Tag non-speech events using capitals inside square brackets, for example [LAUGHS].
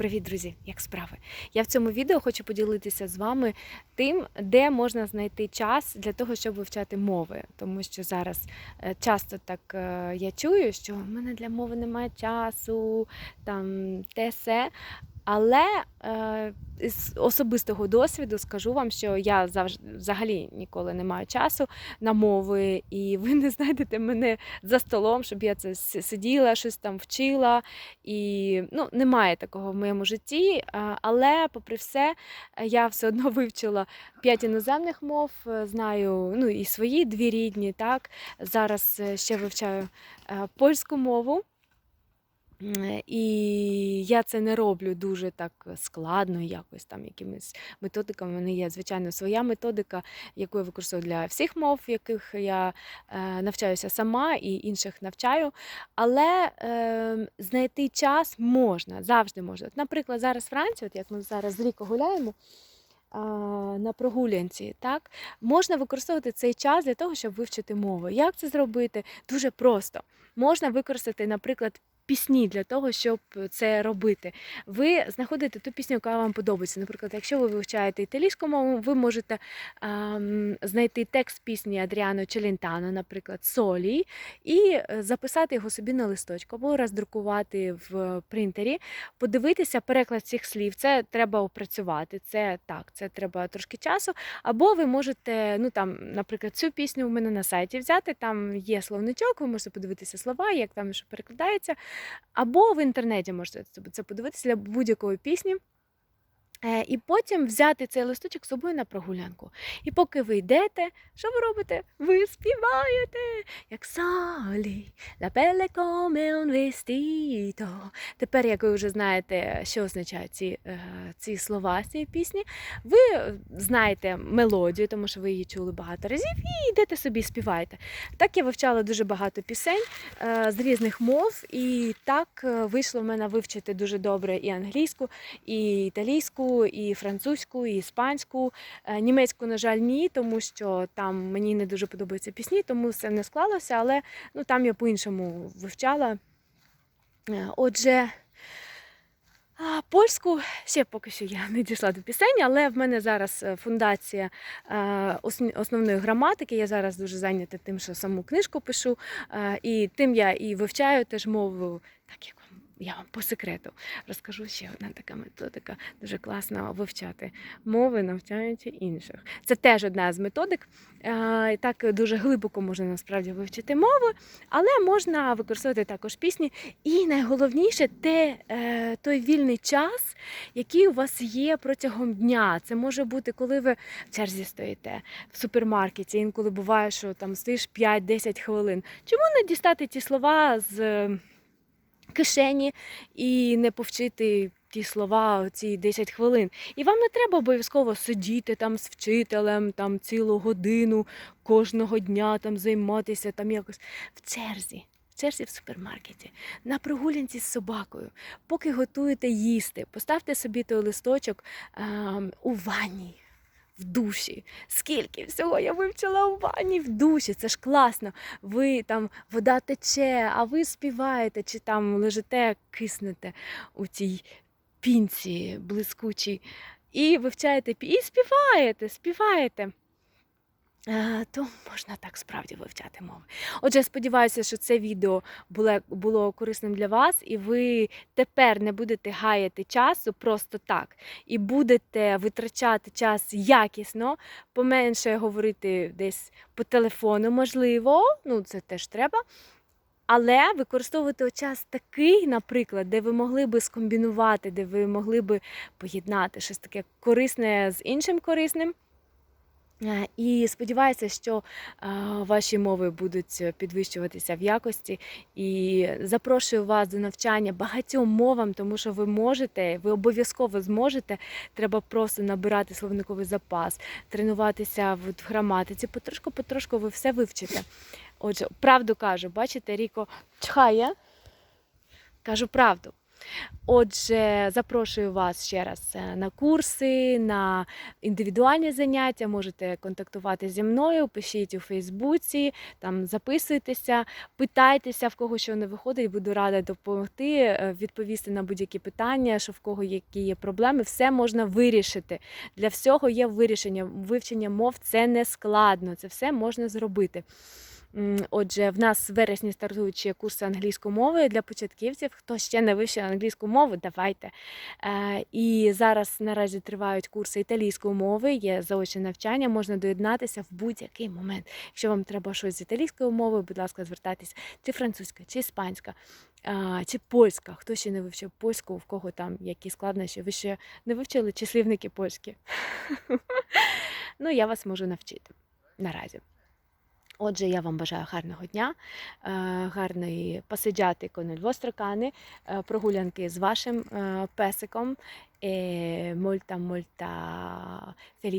Привіт, друзі! Як справи? Я в цьому відео хочу поділитися з вами тим, де можна знайти час для того, щоб вивчати мови. Тому що зараз е, часто так е, я чую, що в мене для мови немає часу, там те се. Але е, з особистого досвіду скажу вам, що я завжди взагалі ніколи не маю часу на мови, і ви не знайдете мене за столом, щоб я це сиділа, щось там вчила. І ну, немає такого в моєму житті. Але, попри все, я все одно [LAUGHS] вивчила п'ять іноземних мов, е, знаю ну, і свої дві рідні. Так зараз е, ще вивчаю е, польську мову. І я це не роблю дуже так складно, якось там якимись методиками. У мене є, звичайно, своя методика, яку я використовую для всіх мов, яких я е, навчаюся сама і інших навчаю. Але е, знайти час можна, завжди можна. От, наприклад, зараз вранці, от як ми зараз з Ріко гуляємо. На прогулянці, так можна використовувати цей час для того, щоб вивчити мову. Як це зробити? Дуже просто. Можна використати, наприклад, пісні для того, щоб це робити. Ви знаходите ту пісню, яка вам подобається. Наприклад, якщо ви вивчаєте італійську мову, ви можете ем, знайти текст пісні Адріано Челентано, наприклад, Солі, і е, записати його собі на листочку, або роздрукувати в принтері, подивитися переклад цих слів. Це треба опрацювати. Це так, це треба трошки часу. Або ви можете, ну там, наприклад, цю пісню у мене на сайті взяти. Там є словничок, ви можете подивитися слова, як там що перекладається. Або в інтернеті можете це подивитися для будь-якої пісні. Е, І потім взяти цей листочок з собою на прогулянку. І поки ви йдете, що ви робите? Ви співаєте, як pelle come un vestito. Тепер, як ви вже знаєте, що означають ці, е, ці слова з цієї пісні, ви знаєте мелодію, тому що ви її чули багато разів, і йдете собі співаєте. Так я вивчала дуже багато пісень е, з різних мов, і так вийшло в мене вивчити дуже добре і англійську, і італійську, і французьку, і іспанську. Е, Німецьку, на жаль, ні, тому що там мені не дуже подобаються пісні, тому все не склалося, але ну, там я по-іншому вивчала. Е, Отже. Польську ще поки що я не дійшла до пісень, але в мене зараз е, фундація основної граматики. Я зараз дуже зайнята тим, що саму книжку пишу, і тим я і вивчаю теж мову, так як я вам по секрету розкажу ще одна така методика, дуже класно вивчати мови, навчаючи інших. Це теж одна з методик. Е, Так дуже глибоко можна насправді вивчити мову, але можна використовувати також пісні. І найголовніше те, е, той вільний час, який у вас є протягом дня. Це може бути, коли ви в черзі стоїте в супермаркеті. Інколи буває, що там стоїш 5-10 хвилин. Чому не дістати ті слова з кишені і не повчити ті слова ці 10 хвилин? І вам не треба обов'язково сидіти там з вчителем там цілу годину кожного дня там займатися там якось в черзі. Черзі в супермаркеті, на прогулянці з собакою, поки готуєте їсти, поставте собі той листочок ем, у ванні, в душі. Скільки всього я вивчила у ванні в душі. Це ж класно. Ви там вода тече, а ви співаєте, чи там лежите, киснете у цій пінці блискучій. І вивчаєте і співаєте, співаєте. Е, То можна так справді вивчати мови. Отже, сподіваюся, що це відео було, було корисним для вас, і ви тепер не будете гаяти часу просто так, і будете витрачати час якісно, поменше говорити десь по телефону, можливо, ну це теж треба. Але використовувати час такий, наприклад, де ви могли би скомбінувати, де ви могли би поєднати щось таке корисне з іншим корисним. Е, І сподіваюся, що е, ваші мови будуть підвищуватися в якості. І запрошую вас до навчання багатьом мовам, тому що ви можете, ви обов'язково зможете. Треба просто набирати словниковий запас, тренуватися в граматиці. Потрошку-потрошку ви все вивчите. Отже, правду кажу, бачите, Ріко чхає. Кажу правду. Отже, запрошую вас ще раз е, на курси, на індивідуальні заняття. Можете контактувати зі мною, пишіть у Фейсбуці, там записуйтеся, питайтеся, в кого що не виходить. Буду рада допомогти, е, відповісти на будь-які питання, що в кого які є проблеми. Все можна вирішити. Для всього є вирішення. Вивчення мов це не складно, це все можна зробити. Отже, в нас в вересні стартують ще курси англійської мови для початківців. Хто ще не вивчив англійську мову, давайте. Е, І зараз наразі тривають курси італійської мови, є заочне навчання, можна доєднатися в будь-який момент. Якщо вам треба щось з італійською мовою, будь ласка, звертайтеся чи французька, чи іспанська, чи польська. Хто ще не вивчив польську, в кого там які складнощі, ви ще не вивчили числівники польські. [LAUGHS] Ну, я вас можу навчити наразі. Отже, я вам бажаю гарного дня, е, гарної посидяти cane, е, прогулянки з вашим е, песиком, Мольта-мольта e